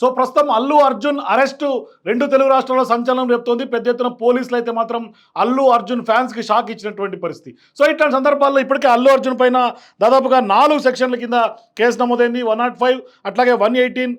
So ప్రస్తుతం Allu Arjun arrest రెండు తెలుగు రాష్ట్రాల్లో సంచలనం రేపుతోంది. పెద్ద ఎత్తున పోలీసులు అయితే మాత్రం అల్లు అర్జున్ ఫ్యాన్స్కి షాక్ ఇచ్చినటువంటి పరిస్థితి. సో ఇట్లాంటి సందర్భాల్లో ఇప్పటికే అల్లు అర్జున్ పైన దాదాపుగా నాలుగు సెక్షన్ల కింద కేసు నమోదైంది. వన్ నాట్ ఫైవ్ అట్లాగే వన్ ఎయిటీన్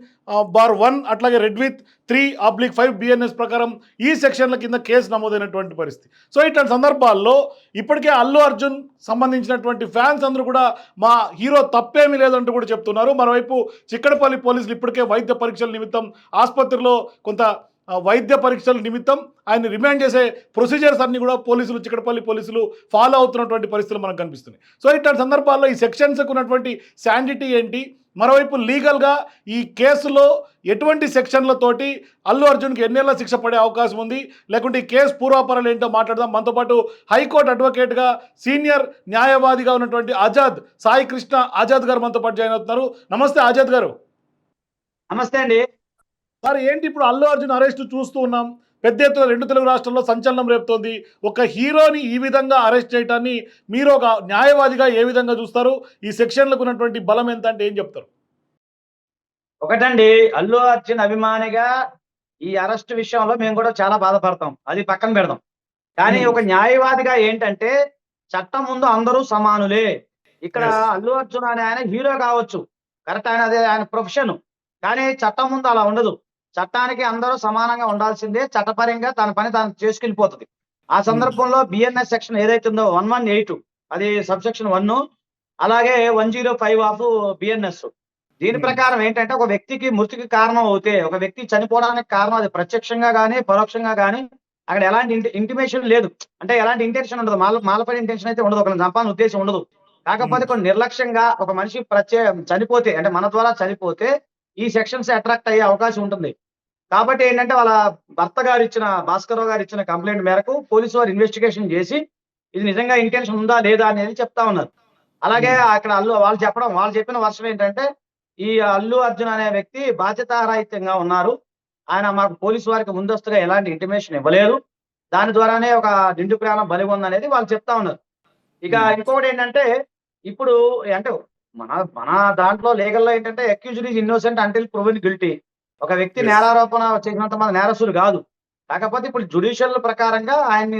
బార్ వన్ అట్లాగే read with three oblique five BNS ప్రకారం ఈ సెక్షన్ల కింద కేసు నమోదైనటువంటి పరిస్థితి. సో ఇట్లాంటి సందర్భాల్లో ఇప్పటికే అల్లు అర్జున్ సంబంధించినటువంటి ఫ్యాన్స్ అందరూ కూడా మా హీరో తప్పేమీ లేదంటూ కూడా చెప్తున్నారు. మరోవైపు చిక్కడపల్లి పోలీసులు ఇప్పటికే వైద్య పరీక్షల నిమిత్తం ఆసుపత్రిలో కొంత వైద్య పరీక్షల నిమిత్తం ఆయన రిమాండ్ చేసే ప్రొసీజర్స్ అన్ని కూడా పోలీసులు చిక్కడపల్లి పోలీసులు ఫాలో అవుతున్నటువంటి పరిస్థితులు మనకు కనిపిస్తున్నాయి. సో ఇట్లాంటి సందర్భాల్లో ఈ సెక్షన్స్కు ఉన్నటువంటి శాండిటీ ఏంటి? మరోవైపు లీగల్గా ఈ కేసులో ఎటువంటి సెక్షన్లతోటి అల్లు అర్జున్కి ఎన్నేళ్ళ శిక్ష పడే అవకాశం ఉంది? లేకుంటే ఈ కేసు పూర్వాపరాలు ఏంటో మాట్లాడదాం. మనతో పాటు హైకోర్టు అడ్వకేట్గా సీనియర్ న్యాయవాదిగా ఉన్నటువంటి ఆజాద్ సాయి కృష్ణ ఆజాద్ గారు మనతో పాటు జాయిన్ అవుతున్నారు. నమస్తే ఆజాద్ గారు. నమస్తే అండి. సార్ ఏంటి ఇప్పుడు అల్లు అర్జున్ అరెస్ట్ చూస్తూ ఉన్నాం. పెద్ద ఎత్తున రెండు తెలుగు రాష్ట్రాల్లో సంచలనం రేపుతోంది. ఒక హీరోని ఈ విధంగా అరెస్ట్ చేయడాన్ని మీరు ఒక న్యాయవాదిగా ఏ విధంగా చూస్తారు? ఈ సెక్షన్లకు ఉన్నటువంటి బలం ఎంత అంటే ఏం చెప్తారు? ఒకటండి అల్లు అర్జున్ అభిమానిగా ఈ అరెస్ట్ విషయంలో మేము కూడా చాలా బాధపడతాం. అది పక్కన పెడదాం. కానీ Hmm. ఒక న్యాయవాదిగా ఏంటంటే చట్టం ముందు అందరూ సమానులే. ఇక్కడ. అల్లు అర్జున్ అనే ఆయన హీరో కావచ్చు. కరెక్ట్ ఆయన అదే ఆయన ప్రొఫెషన్. కానీ చట్టం ముందు అలా ఉండదు. చట్టానికి అందరూ సమానంగా ఉండాల్సిందే. చట్టపరంగా తన పని తాను చేసుకెళ్ళిపోతుంది. ఆ సందర్భంలో బిఎన్ఎస్ సెక్షన్ ఏదైతే ఉందో వన్ వన్ ఎయిట్ అది సబ్ సెక్షన్ వన్ అలాగే one zero five of BNS దీని Hmm. ప్రకారం ఏంటంటే ఒక వ్యక్తికి మృతికి కారణం అవుతే ఒక వ్యక్తి చనిపోవడానికి కారణం అది ప్రత్యక్షంగా కానీ పరోక్షంగా కానీ అక్కడ ఎలాంటి ఇంటిమేషన్ లేదు. అంటే ఎలాంటి ఇంటెన్షన్ ఉండదు. మాల మాలపడి ఇంటెన్షన్ అయితే ఉండదు. ఒకరిని చంపాలని ఉద్దేశం ఉండదు. కాకపోతే కొన్ని నిర్లక్ష్యంగా ఒక మనిషి ప్రత్యే చనిపోతే అంటే మన ద్వారా చనిపోతే ఈ సెక్షన్స్ అట్రాక్ట్ అయ్యే అవకాశం ఉంటుంది. కాబట్టి ఏంటంటే వాళ్ళ భర్త గారు ఇచ్చిన భాస్కర్రావు గారు ఇచ్చిన కంప్లైంట్ మేరకు పోలీసు వారు ఇన్వెస్టిగేషన్ చేసి ఇది నిజంగా ఇంటెన్షన్ ఉందా లేదా అనేది చెప్తా ఉన్నారు. అలాగే అక్కడ అల్లు వాళ్ళు చెప్పడం వాళ్ళు చెప్పిన వర్షం ఏంటంటే ఈ అల్లు అర్జున్ అనే వ్యక్తి బాధ్యతారాహిత్యంగా ఉన్నారు. ఆయన మాకు పోలీసు వారికి ముందస్తుగా ఎలాంటి ఇంటిమేషన్ ఇవ్వలేదు. దాని ద్వారానే ఒక నిండు ప్రాణం బలి ఉందనేది వాళ్ళు చెప్తా ఉన్నారు. ఇక. ఇంకొకటి ఏంటంటే ఇప్పుడు అంటే మన మన దాంట్లో లీగల్లో ఏంటంటే accused is innocent until proven guilty ఒక వ్యక్తి. నేరారోపణ చేసినంత మంది నేరస్తులు కాదు. కాకపోతే ఇప్పుడు జుడిషియల్ ప్రకారంగా ఆయన్ని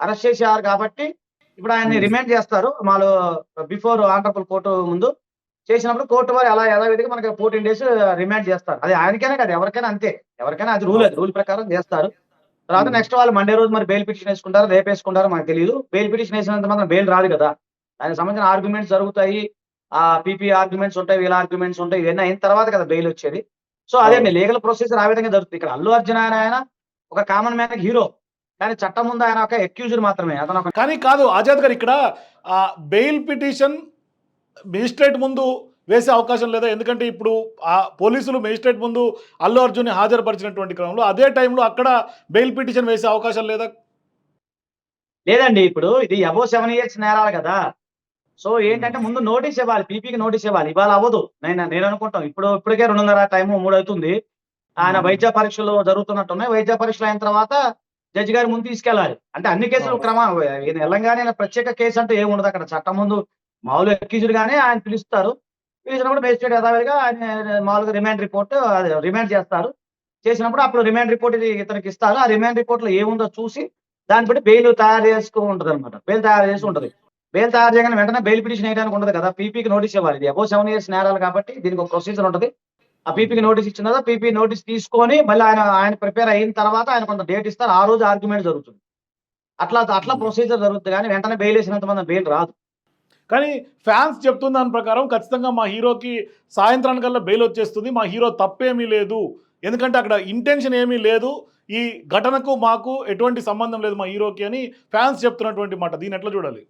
అరెస్ట్ చేశారు కాబట్టి ఇప్పుడు ఆయన్ని. రిమాండ్ చేస్తారు. వాళ్ళు బిఫోర్ ఆనరబుల్ కోర్టు ముందు చేసినప్పుడు కోర్టు వారు అలా యథావిధిగా మనకి ఫోర్టీన్ డేస్ రిమాండ్ చేస్తారు. అది ఆయనకైనా కాదు ఎవరికైనా అంతే. ఎవరికైనా అది రూల్ అది రూల్ ప్రకారం చేస్తారు. తర్వాత. నెక్స్ట్ వాళ్ళు మండే రోజు మరి బెయిల్ పిటిషన్ వేసుకుంటారు రేపు వేసుకుంటారో మనకు తెలియదు బెయిల్ పిటిషన్ వేసినంత మాత్రం బెయిల్ రాదు కదా. దానికి సంబంధించిన ఆర్గ్యుమెంట్స్ జరుగుతాయి. ఆ పీపీ ఆర్గ్యుమెంట్స్ ఉంటాయి వీళ్ళ ఆర్గ్యుమెంట్స్ ఉంటాయి. ఇవన్నీ అయిన తర్వాత కదా బెయిల్ వచ్చేది. సో అదే. లీగల్ ప్రొసీజర్ ఆ విధంగా జరుగుతుంది. ఇక్కడ అల్లు అర్జున్ ఆయన ఆయన ఒక కామన్ మ్యాన్ హీరో కానీ చట్టం ముందు ఆయన ఒక అక్యూజర్ మాత్రమే. అతను ఒక కానీ కాదు ఆజాద్ గారు ఇక్కడ ఆ బెయిల్ పిటిషన్ మెజిస్ట్రేట్ ముందు వేసే అవకాశం లేదా? ఎందుకంటే ఇప్పుడు ఆ పోలీసులు మెజిస్ట్రేట్ ముందు అల్లు అర్జున్ని హాజరుపరిచినటువంటి క్రమంలో అదే టైంలో అక్కడ బెయిల్ పిటిషన్ వేసే అవకాశం లేదా? లేదండి ఇప్పుడు ఇది అబో సెవెన్ ఇయర్స్ నేరాలు కదా. సో ఏంటంటే ముందు నోటీస్ ఇవ్వాలి పీపీకి నోటీస్ ఇవ్వాలి. ఇవాళ అవ్వదు. నేను నేను అనుకుంటాం. ఇప్పుడు ఇప్పటికే రెండున్నర టైం మూడు అవుతుంది. ఆయన Hmm. వైద్య పరీక్షలు జరుగుతున్నట్టున్నాయి వైద్య పరీక్షలు అయిన తర్వాత జడ్జి గారి ముందు తీసుకెళ్ళాలి. అంటే అన్ని కేసులు. క్రమం వెళ్ళంగానే ప్రత్యేక కేసు అంటే ఏమి ఉండదు అక్కడ. చట్టం ముందు మామూలు అక్యూజ్డ్ గానే ఆయన పిలుస్తారు. పిలిచినప్పుడు మేజిస్ట్రేట్ యథావిధిగా ఆయన మామూలుగా రిమాండ్ రిపోర్ట్ రిమాండ్ చేస్తారు. చేసినప్పుడు అప్పుడు రిమాండ్ రిపోర్ట్ ఇతనికి ఇస్తారు. ఆ రిమాండ్ రిపోర్ట్లో ఏముందో చూసి దాన్ని బట్టి బెయిల్ తయారు చేసుకు ఉంటది అనమాట బెయిల్ తయారు చేసి ఉంటది బెయిల్ తయారు చేయగానే వెంటనే బెయిల్ పిటిషన్ వేయడానికి ఉండదు కదా. పీపీకి నోటీస్ ఇవ్వాలి. ఇది అబౌ సెవెన్ ఇయర్స్ నేరాలు కాబట్టి దీనికి ఒక ప్రొసీజర్ ఉంటుంది. ఆ పీపీకి నోటీస్ ఇచ్చిన తర్వాత పీపీ నోటీస్ తీసుకొని మళ్ళీ ఆయన ఆయన ప్రిపేర్ అయిన తర్వాత ఆయన కొంత డేట్ ఇస్తారు. ఆ రోజు ఆర్గ్యుమెంట్ జరుగుతుంది. అట్లా అట్లా ప్రొసీజర్ జరుగుతుంది కానీ వెంటనే బెయిల్ వేసినంత మంది బెయిల్ రాదు. కానీ ఫ్యాన్స్ చెప్తున్న దాని ప్రకారం ఖచ్చితంగా మా హీరోకి సాయంత్రానికల్లా బెయిల్ వచ్చేస్తుంది. మా హీరో తప్పేమీ లేదు. ఎందుకంటే అక్కడ ఇంటెన్షన్ ఏమీ లేదు. ఈ ఘటనకు మాకు ఎటువంటి సంబంధం లేదు మా హీరోకి అని ఫ్యాన్స్ చెప్తున్నటువంటి మాట. దీన్ని ఎట్లా చూడాలి?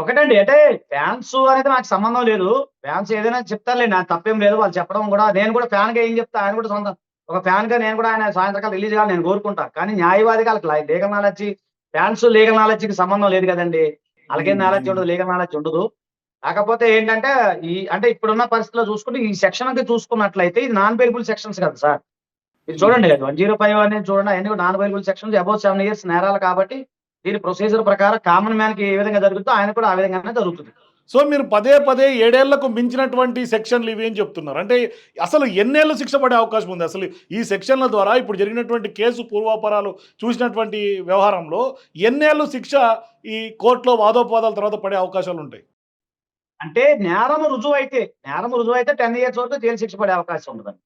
ఒకటండి అంటే ఫ్యాన్స్ అనేది నాకు సంబంధం లేదు. ఫ్యాన్స్ ఏదైనా చెప్తారులే నాకు తప్పేం లేదు. వాళ్ళు చెప్పడం కూడా నేను కూడా ఫ్యాన్గా ఏం చెప్తా ఆయన కూడా సొంత. ఒక ఫ్యాన్గా నేను కూడా ఆయన సాయంత్రకాలం రిలీజ్ కావాలి నేను కోరుకుంటా. కానీ న్యాయవాదిగా వాళ్ళకి లీగల్ నాలెడ్జ్ ఫ్యాన్స్ లీగల్ నాలెడ్జ్కి సంబంధం లేదు కదండి. వాళ్ళకేం నాలెడ్జ్ ఉండదు లీగల్ నాలెడ్జ్ ఉండదు. కాకపోతే ఏంటంటే ఈ అంటే ఇప్పుడున్న పరిస్థితిలో చూసుకుంటే ఈ సెక్షన్కి చూసుకున్నట్లయితే ఇది నాన్ బెయిలబుల్ సెక్షన్స్ కదా సార్. ఇది చూడండి వన్ జీరో ఫైవ్ అనేది చూడండి అన్ని కూడా non bailable sections about seven years నేరాలు కాబట్టి దీని ప్రొసీజర్ ప్రకారం కామన్ మ్యాన్కి ఏ విధంగా జరుగుతుందో ఆయన కూడా ఆ విధంగానే జరుగుతుంది. సో మీరు పదే పదే ఏడేళ్ళకు మించినటువంటి సెక్షన్లు ఇవి అని చెప్తున్నారు. అంటే అసలు ఎన్నేళ్ళు శిక్ష పడే అవకాశం ఉంది? అసలు ఈ సెక్షన్ల ద్వారా ఇప్పుడు జరిగినటువంటి కేసు పూర్వాపరాలు చూసినటువంటి వ్యవహారంలో ఎన్నేళ్ళు శిక్ష ఈ కోర్టులో వాదోపవాదాల తర్వాత పడే అవకాశాలు ఉంటాయి? అంటే నేరం రుజువు అయితే నేరం రుజువు అయితే టెన్ ఇయర్స్ వరకు జైలు శిక్ష పడే అవకాశం ఉండదండి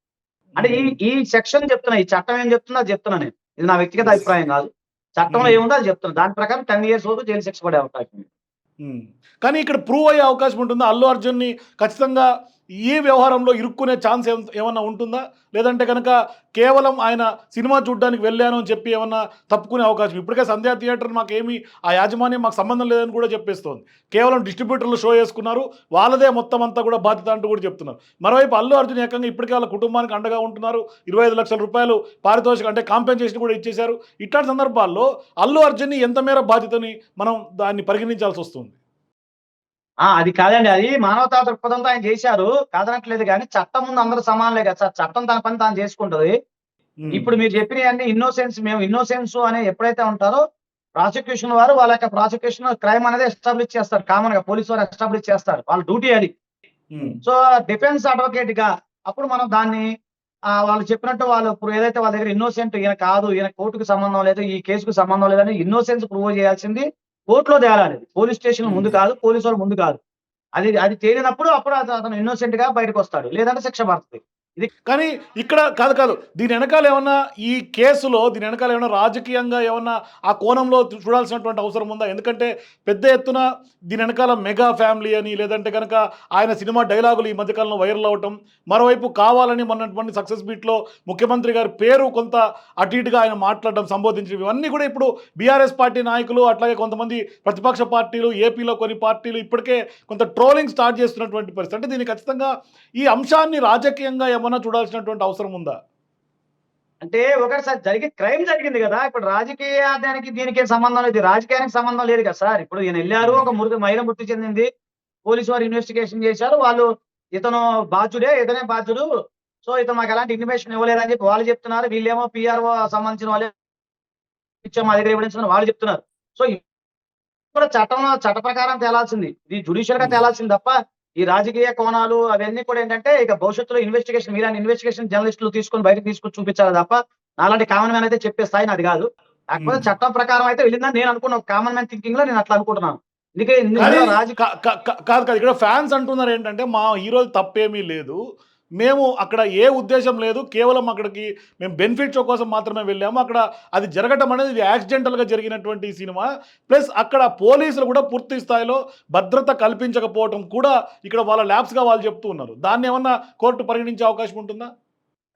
అంటే ఈ ఈ సెక్షన్ చెప్తున్నా ఈ చట్టం ఏం చెప్తున్నా చెప్తున్నా నేను. ఇది నా వ్యక్తిగత అభిప్రాయం కాదు. చట్టంలో ఏముందో అది చెప్తున్నా. దాని ప్రకారం టెన్ ఇయర్స్ వరకు జైలు శిక్ష పడే అవకాశం ఉంది. కానీ ఇక్కడ ప్రూవ్ అయ్యే అవకాశం ఉంటుందా? అల్లు అర్జున్ని ఖచ్చితంగా ఈ వ్యవహారంలో ఇరుక్కునే ఛాన్స్ ఏం- ఏమన్నా ఉంటుందా? లేదంటే కనుక కేవలం ఆయన సినిమా చూడడానికి వెళ్ళాను అని చెప్పి ఏమన్నా తప్పుకునే అవకాశం? ఇప్పటికే సంధ్యా థియేటర్ మాకేమి ఆ యాజమాన్యం మాకు సంబంధం లేదని కూడా చెప్పేస్తోంది. కేవలం డిస్ట్రిబ్యూటర్లు షో చేసుకున్నారు వాళ్ళదే మొత్తం అంతా కూడా బాధ్యత అంటూ కూడా చెప్తున్నారు. మరోవైపు అల్లు అర్జున్ ఏకంగా ఇప్పటికే వాళ్ళ కుటుంబానికి అండగా ఉంటున్నారు. ఇరవై ఐదు లక్షల రూపాయలు పారితోషికం అంటే కాంపెన్సేషన్ కూడా ఇచ్చేశారు. ఇట్లాంటి సందర్భాల్లో అల్లు అర్జున్ని ఎంత మేర బాధ్యతని మనం దాన్ని పరిగణించాల్సి వస్తుంది? ఆ అది కాదండి అది మానవతా దృక్పథంతో ఆయన చేశారు కాదనట్లేదు కానీ చట్టం ముందు అందరూ సమానలే కదా సార్. చట్టం తన పని తాను చేసుకుంటది. ఇప్పుడు మీరు చెప్పిన అన్ని ఇన్నోసెన్స్ మేము ఇన్నోసెన్స్ అనే ఎప్పుడైతే ఉంటారో ప్రాసిక్యూషన్ వారు వాళ్ళ యొక్క ప్రాసిక్యూషన్ క్రైమ్ అనేది ఎస్టాబ్లిష్ చేస్తారు. కామన్గా పోలీసు వారు ఎస్టాబ్లిష్ చేస్తారు. వాళ్ళ డ్యూటీ అది. సో డిఫెన్స్ అడ్వకేట్గా అప్పుడు మనం దాన్ని ఆ, వాళ్ళు చెప్పినట్టు వాళ్ళు ఇప్పుడు ఏదైతే వాళ్ళ దగ్గర ఇన్నోసెంట్ ఈయన కాదు ఈయన కోర్టుకు సంబంధం లేదు ఈ కేసుకు సంబంధం లేదని ఇన్నోసెన్స్ ప్రూవ్ చేయాల్సింది. కోర్టులో తేలాలి పోలీస్ స్టేషన్ ముందు కాదు పోలీసు వాళ్ళు ముందు కాదు. అది అది తేలినప్పుడు అప్పుడు అత- అతను ఇన్నోసెంట్గా బయటకు వస్తాడు లేదంటే శిక్ష పడుతుంది కానీ ఇక్కడ కాదు కాదు. దీని వెనకాల ఏమన్నా ఈ కేసులో దీని వెనకాల ఏమన్నా రాజకీయంగా ఏమన్నా ఆ కోణంలో చూడాల్సినటువంటి అవసరం ఉందా? ఎందుకంటే పెద్ద ఎత్తున దీని వెనకాల మెగా ఫ్యామిలీ అని లేదంటే కనుక ఆయన సినిమా డైలాగులు ఈ మధ్యకాలంలో వైరల్ అవటం మరోవైపు కావాలని మొన్నటువంటి సక్సెస్ బీట్లో ముఖ్యమంత్రి గారి పేరు కొంత అటు ఇటుగా ఆయన మాట్లాడడం సంబోధించడం ఇవన్నీ కూడా ఇప్పుడు బీఆర్ఎస్ పార్టీ నాయకులు అట్లాగే కొంతమంది ప్రతిపక్ష పార్టీలు ఏపీలో కొన్ని పార్టీలు ఇప్పటికే కొంత ట్రోలింగ్ స్టార్ట్ చేస్తున్నటువంటి పరిస్థితి. అంటే దీన్ని ఖచ్చితంగా ఈ అంశాన్ని రాజకీయంగా ఏమన్నా చూడాల్సినటువంటి అవసరం ఉందా? అంటే ఒకటిసారి జరిగి క్రైమ్ జరిగింది కదా. ఇప్పుడు రాజకీయ దానికి దీనికి సంబంధం లేదు. రాజకీయానికి సంబంధం లేదు కదా సార్. ఇప్పుడు ఈయన వెళ్ళారు ఒక మృతి మహిళ మృతి చెందింది. పోలీసు వారు ఇన్వెస్టిగేషన్ చేశారు. వాళ్ళు ఇతను బాధ్యుడే ఇతనే బాధ్యుడు. సో ఇతను మాకు ఎలాంటి ఇన్ఫర్మేషన్ ఇవ్వలేదని చెప్పి వాళ్ళు చెప్తున్నారు. వీళ్ళేమో పిఆర్ఓ సంబంధించిన వాళ్ళే ఇచ్చా మా దగ్గర ఎవిడెన్స్ వాళ్ళు చెప్తున్నారు. సో ఇప్పుడు చట్టంలో చట్ట ప్రకారం తేలాల్సింది. ఇది జుడిషియల్గా తేలాల్సింది తప్ప ఈ రాజకీయ కోణాలు అవన్నీ కూడా ఏంటంటే ఇక భవిష్యత్తులో ఇన్వెస్టిగేషన్ మీలాంటి ఇన్వెస్టిగేషన్ జర్నలిస్టులు తీసుకొని బయటకు తీసుకొని చూపించాలి తప్ప నాలాంటి కామన్ మ్యాన్ అయితే చెప్పే స్థాయి నాది కాదు. కాకపోతే. చట్టం ప్రకారం అయితే వెళ్ళిందని నేను అనుకున్న కామన్ మ్యాన్ థింకింగ్లో నేను అట్లా అనుకుంటున్నాను. కాదు కాదు ఇక్కడ ఫ్యాన్స్ అంటున్నారు ఏంటంటే మా హీరో తప్పేమీ లేదు. మేము అక్కడ ఏ ఉద్దేశం లేదు కేవలం అక్కడికి మేము బెనిఫిట్ షో కోసం మాత్రమే వెళ్ళాము. అక్కడ అది జరగటం అనేది ఇది యాక్సిడెంటల్గా జరిగినటువంటి సినిమా. ప్లస్ అక్కడ పోలీసులు కూడా పూర్తి స్థాయిలో భద్రత కల్పించకపోవటం కూడా ఇక్కడ వాళ్ళ ల్యాబ్స్గా వాళ్ళు చెప్తూ ఉన్నారు. దాన్ని ఏమన్నా కోర్టు పరిగణించే అవకాశం ఉంటుందా?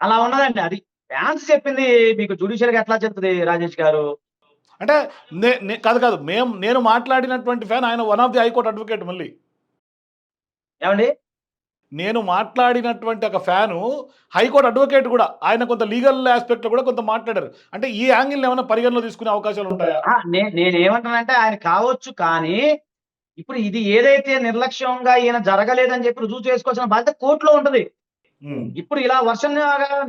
అలా ఉన్నదండి. అది ఫ్యాన్స్ చెప్పింది మీకు జుడిషియల్గా ఎట్లా చెప్తుంది రాజేష్ గారు? అంటే నే- కాదు కాదు. మేము నేను మాట్లాడినటువంటి ఫ్యాన్ ఆయన one of the high court advocate మళ్ళీ. ఏమండి? నేను మాట్లాడినటువంటి ఒక ఫ్యాను హైకోర్టు అడ్వకేట్ కూడా ఆయన కొంత లీగల్ ఆస్పెక్ట్లో కూడా కొంత మాట్లాడారు. అంటే ఈ యాంగిల్ ఏమైనా పరిగణలో తీసుకునే అవకాశాలు ఉంటాయా? నేను ఏమంటానంటే ఆయన కావచ్చు కానీ ఇప్పుడు ఇది ఏదైతే నిర్లక్ష్యంగా ఈయన జరగలేదని చెప్పి రుజువు చేసుకోవాల్సిన బాధ్యత కోర్టులో ఉంటది. ఇప్పుడు ఇలా వర్షం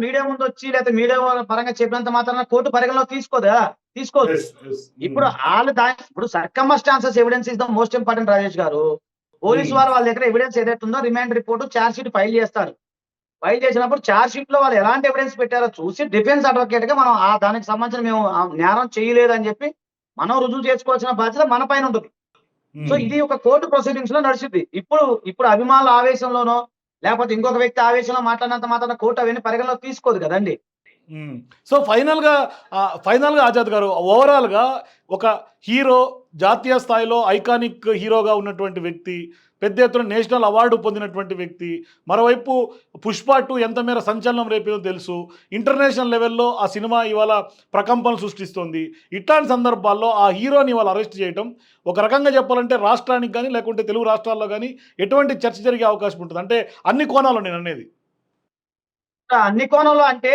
మీడియా ముందు వచ్చి లేకపోతే మీడియా పరంగా చెప్పినంత మాత్రం కోర్టు పరిగణలో తీసుకోదా తీసుకోదు. ఇప్పుడు వాళ్ళు దాని ఇప్పుడు circumstances evidence is the most important Rajesh గారు. పోలీసు. వారు వాళ్ళ దగ్గర ఎవిడెన్స్ ఏదైతే ఉందో remand report charge sheet file చేస్తారు ఫైల్ చేసినప్పుడు చార్జ్ షీట్లో వాళ్ళు ఎలాంటి ఎవిడెన్స్ పెట్టారో చూసి డిఫెన్స్ అడ్వకేట్గా మనం ఆ దానికి సంబంధించిన మేము నేరం చేయలేదు అని చెప్పి మనం రుజువు చేసుకోవాల్సిన బాధ్యత మన పైన ఉంటుంది. సో ఇది ఒక కోర్టు ప్రొసీడింగ్స్లో నడిచింది ఇప్పుడు ఇప్పుడు అభిమానుల ఆవేశంలోనో లేకపోతే ఇంకొక వ్యక్తి ఆవేశంలో మాట్లాడినంత మాత్రం కోర్టు అవన్నీ పరిగణలో తీసుకోదు కదండి. సో ఫైనల్గా ఆ, ఫైనల్గా ఆజాద్ గారు ఓవరాల్గా ఒక హీరో జాతీయ స్థాయిలో ఐకానిక్ హీరోగా ఉన్నటువంటి వ్యక్తి పెద్ద ఎత్తున నేషనల్ అవార్డు పొందినటువంటి వ్యక్తి మరోవైపు పుష్ప టూ ఎంత మేర సంచలనం రేపిందో తెలుసు. ఇంటర్నేషనల్ లెవెల్లో ఆ సినిమా ఇవాళ ప్రకంపనలు సృష్టిస్తోంది. ఇట్లాంటి సందర్భాల్లో ఆ హీరోని ఇవాళ అరెస్ట్ చేయటం ఒక రకంగా చెప్పాలంటే రాష్ట్రానికి కానీ లేకుంటే తెలుగు రాష్ట్రాల్లో కానీ ఎటువంటి చర్చ జరిగే అవకాశం ఉంటుంది. అంటే అన్ని కోణాలు నేను అనేది. అన్ని కోణంలో అంటే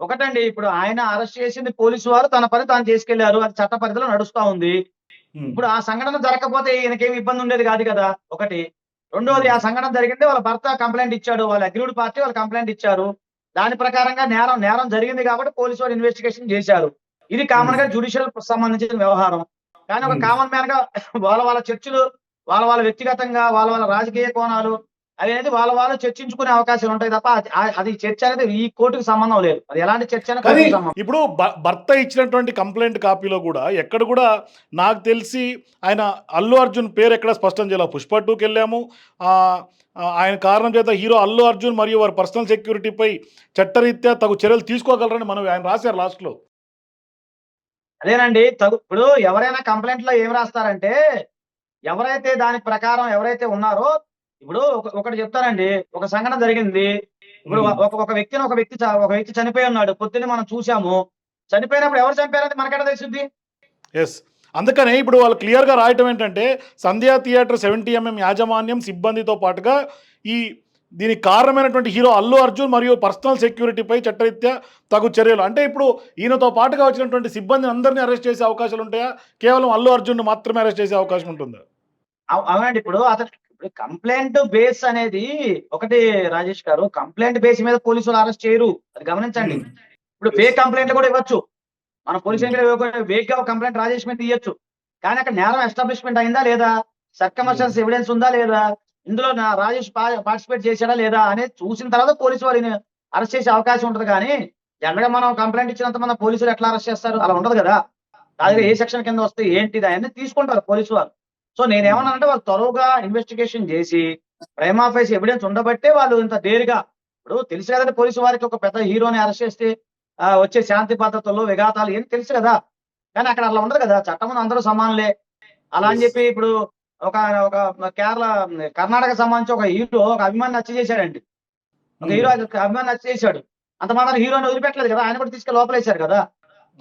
ఒకటండి ఇప్పుడు ఆయన అరెస్ట్ చేసింది పోలీసు వారు తన పని తాను చేసుకెళ్ళారు అది చట్ట పరిధిలో నడుస్తా ఉంది. ఇప్పుడు ఆ సంఘటన జరగకపోతే ఈయనకేమి ఇబ్బంది ఉండేది కాదు కదా. ఒకటి. రెండోది ఆ సంఘటన జరిగింది వాళ్ళ భర్త కంప్లైంట్ ఇచ్చాడు వాళ్ళ అగ్రీడ్ పార్టీ వాళ్ళు కంప్లైంట్ ఇచ్చారు. దాని ప్రకారంగా నేరం నేరం జరిగింది కాబట్టి పోలీసు వాళ్ళు ఇన్వెస్టిగేషన్ చేశారు. ఇది కామన్గా జుడిషియల్ సంబంధించిన వ్యవహారం. కానీ ఒక. కామన్ మ్యాన్గా వాళ్ళ వాళ్ళ చర్చలు వాళ్ళ వాళ్ళ వ్యక్తిగతంగా వాళ్ళ వాళ్ళ రాజకీయ కోణాలు అనేది వాళ్ళ వాళ్ళు చర్చించుకునే అవకాశాలు ఉంటాయి తప్ప అది- చర్చ అనేది ఈ కోర్టుకు సంబంధం లేదు. అది ఎలాంటి చర్చ ఇప్పుడు భర్త ఇచ్చినటువంటి కంప్లైంట్ కాపీలో కూడా ఎక్కడ కూడా నాకు తెలిసి ఆయన అల్లు అర్జున్ పేరు ఎక్కడ స్పష్టం చేయాలి పుష్ప టూకి వెళ్ళాము. ఆయన కారణం చేత హీరో అల్లు అర్జున్ మరియు వారి పర్సనల్ సెక్యూరిటీపై చట్టరీత్యా తగు చర్యలు తీసుకోగలరని మనం ఆయన రాశారు లాస్ట్లో. అదేనండి. తగు ఇప్పుడు ఎవరైనా కంప్లైంట్లో ఏం రాస్తారంటే ఎవరైతే దాని ప్రకారం ఎవరైతే ఉన్నారో ఇప్పుడు ఒక- ఒకటి చెప్తానండి. ఒక సంఘటన జరిగింది. ఇప్పుడు. ఒక వ్యక్తిని ఒక వ్యక్తి ఒక వ్యక్తి చనిపోయి ఉన్నాడు. పొద్దున్నే మనం చూసాము చనిపోయినప్పుడు ఎవరు చంపారని మనకెట తెలిసింది ఎస్ అందుకనే ఇప్పుడు వాళ్ళు క్లియర్గా రాయటం ఏంటంటే సంధ్యా థియేటర్ సెవెంటీ ఎంఎం యాజమాన్యం సిబ్బందితో పాటుగా ఈ దీనికి కారణమైనటువంటి హీరో అల్లు అర్జున్ మరియు పర్సనల్ సెక్యూరిటీపై చట్టరీత్యా తగు చర్యలు. అంటే ఇప్పుడు ఈయనతో పాటుగా వచ్చినటువంటి సిబ్బందిని అందరినీ అరెస్ట్ చేసే అవకాశాలు ఉంటాయా? కేవలం అల్లు అర్జున్ మాత్రమే అరెస్ట్ చేసే అవకాశం ఉంటుందా? అవు- అవునండి. ఇప్పుడు అతను ఇప్పుడు కంప్లైంట్ బేస్ అనేది ఒకటి రాజేష్ గారు కంప్లైంట్ బేస్ మీద పోలీసులు అరెస్ట్ చేయరు. అది గమనించండి. మ్మ్. ఇప్పుడు ఫేక్ కంప్లైంట్ కూడా ఇవ్వచ్చు. మన పోలీసు వేగ్గా కంప్లైంట్ రాజేష్ మీద ఇవ్వచ్చు కానీ అక్కడ నేరం ఎస్టాబ్లిష్మెంట్ అయిందా లేదా? సర్కమర్షన్స్ ఎవిడెన్స్ ఉందా లేదా? ఇందులో నా రాజేష్ పార్టిసిపేట్ చేశాడా లేదా అనేది చూసిన తర్వాత పోలీసు వారిని అరెస్ట్ చేసే అవకాశం ఉంటుంది కానీ జనరల్గా మనం కంప్లైంట్ ఇచ్చినంత మంది పోలీసులు ఎట్లా అరెస్ట్ చేస్తారు? అలా ఉండదు కదా. అది ఏ సెక్షన్ కింద వస్తే ఏంటిది అవన్నీ తీసుకుంటారు పోలీసు వారు. సో నేనేమన్నానంటే వాళ్ళు త్వరగా ఇన్వెస్టిగేషన్ చేసి ప్రైమా ఫేస్ ఎవిడెన్స్ ఉండబట్టే వాళ్ళు ఇంత దేరుగా ఇప్పుడు తెలుసు కదండి పోలీసు వారికి ఒక పెద్ద హీరోని అరెస్ట్ చేస్తే వచ్చే శాంతి భద్రతలు విఘాతాలు ఏం తెలుసు కదా. కానీ అక్కడ అట్లా ఉండదు కదా చట్టం అందరూ సమానులే. అలా అని. చెప్పి ఇప్పుడు ఒక ఒక కేరళ కర్ణాటక సంబంధించి ఒక హీరో ఒక అభిమాని నచ్చ చేశాడండి. ఒక హీరో అభిమాని నచ్చ చేశాడు. అంత మాత్రం హీరోని వదిలిపెట్టలేదు కదా ఆయన కూడా తీసుకెళ్ళి లోపలేశారు కదా.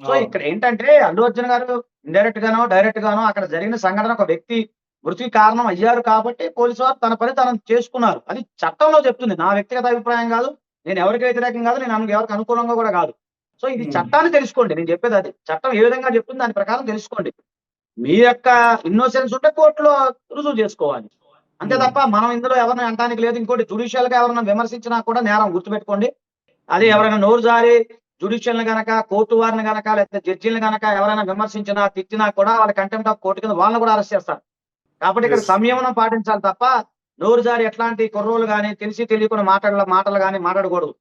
సో ఇక్కడ ఏంటంటే అల్లు అర్జున్ గారు ఇండైరెక్ట్ గానో డైరెక్ట్ గానో అక్కడ జరిగిన సంఘటన ఒక వ్యక్తి మృతికి కారణం అయ్యారు కాబట్టి పోలీసు వారు తన పని తను చేసుకున్నారు. అది చట్టంలో చెప్తుంది. నా వ్యక్తిగత అభిప్రాయం కాదు నేను ఎవరికి వ్యతిరేకం కాదు నేను ఎవరికి అనుకూలంగా కూడా కాదు. సో ఇది Hmm. చట్టాన్ని తెలుసుకోండి. నేను చెప్పేది అది. చట్టం ఏ విధంగా చెప్తుంది దాని ప్రకారం తెలుసుకోండి. మీ యొక్క ఇన్నోసెన్స్ ఉంటే కోర్టులో రుజువు చేసుకోవాలి. అంతే Hmm. తప్ప మనం ఇందులో ఎవరిని అంటానికి లేదు. ఇంకోటి జుడిషియల్గా ఎవరైనా విమర్శించినా కూడా నేరం గుర్తుపెట్టుకోండి. అది ఎవరైనా నోరు జారి జుడిషియల్ గనక కోర్టు వారిని గనక లేకపోతే జడ్జీలను గనక ఎవరైనా విమర్శించినా తిట్టినా కూడా వాళ్ళ కంటెంప్ట్ ఆఫ్ కోర్టు కింద వాళ్ళని కూడా అరెస్ట్ చేస్తారు. కాబట్టి ఇక్కడ. సంయమనం పాటించాలి తప్ప నోరు జారి ఎట్లాంటి కుర్రోలు కానీ తెలిసి తెలియకుండా మాటల మాటలు కానీ మాట్లాడకూడదు.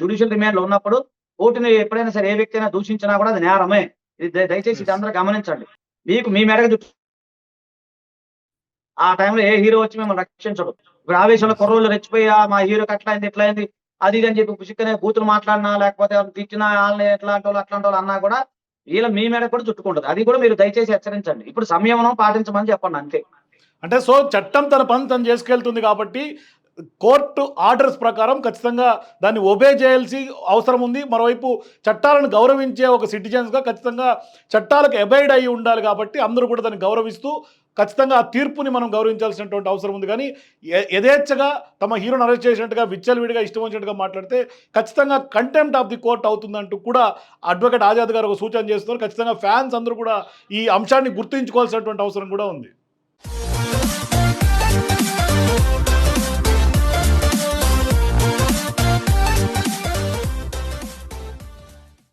జుడిషియల్ రిమాండ్లో ఉన్నప్పుడు కోర్టుని ఎప్పుడైనా సరే ఏ వ్యక్తి అయినా దూషించినా కూడా అది నేరమే. ఇది దయ- దయచేసి ఇది అందరూ గమనించండి. మీకు మీ మెడకు చుట్టూ ఆ టైంలో ఏ హీరో వచ్చి మిమ్మల్ని రక్షించడు? ఇప్పుడు ఆవేశంలో కుర్రోళ్ళు రెచ్చిపోయి "ఆ, మా హీరోకి అట్లా అయింది ఇట్లా అయింది అది ఇది అని చెప్పి పుసిక్కనే బూతులు మాట్లాడినా లేకపోతే తిట్టినా వాళ్ళని ఎట్లాంటి వాళ్ళు అట్లాంటి వాళ్ళు అన్నా కూడా వీళ్ళ మీ మీద కూడా చుట్టుకుంటుంది. అది కూడా మీరు దయచేసి హెచ్చరించండి. ఇప్పుడు సంయమనం పాటించమని చెప్పండి అంతే. అంటే సో చట్టం తన పని తను చేసుకెళ్తుంది కాబట్టి కోర్టు ఆర్డర్స్ ప్రకారం ఖచ్చితంగా దాన్ని ఒబే చేయాల్సి అవసరం ఉంది. మరోవైపు చట్టాలను గౌరవించే ఒక సిటిజన్స్గా ఖచ్చితంగా చట్టాలకు అబైడ్ అయి ఉండాలి కాబట్టి అందరూ కూడా దాన్ని గౌరవిస్తూ ఖచ్చితంగా ఆ తీర్పుని మనం గౌరవించాల్సినటువంటి అవసరం ఉంది. కానీ యథేచ్ఛగా తమ హీరోని అరెస్ట్ చేసినట్టుగా విచ్చలవిడిగా ఇష్టం వచ్చినట్టుగా మాట్లాడితే ఖచ్చితంగా కంటెంప్ట్ ఆఫ్ ది కోర్ట్ అవుతుందంటూ కూడా అడ్వకేట్ ఆజాద్ గారు ఒక సూచన చేస్తున్నారు. ఖచ్చితంగా ఫ్యాన్స్ అందరూ కూడా ఈ అంశాన్ని గుర్తుంచుకోవాల్సినటువంటి అవసరం కూడా ఉంది.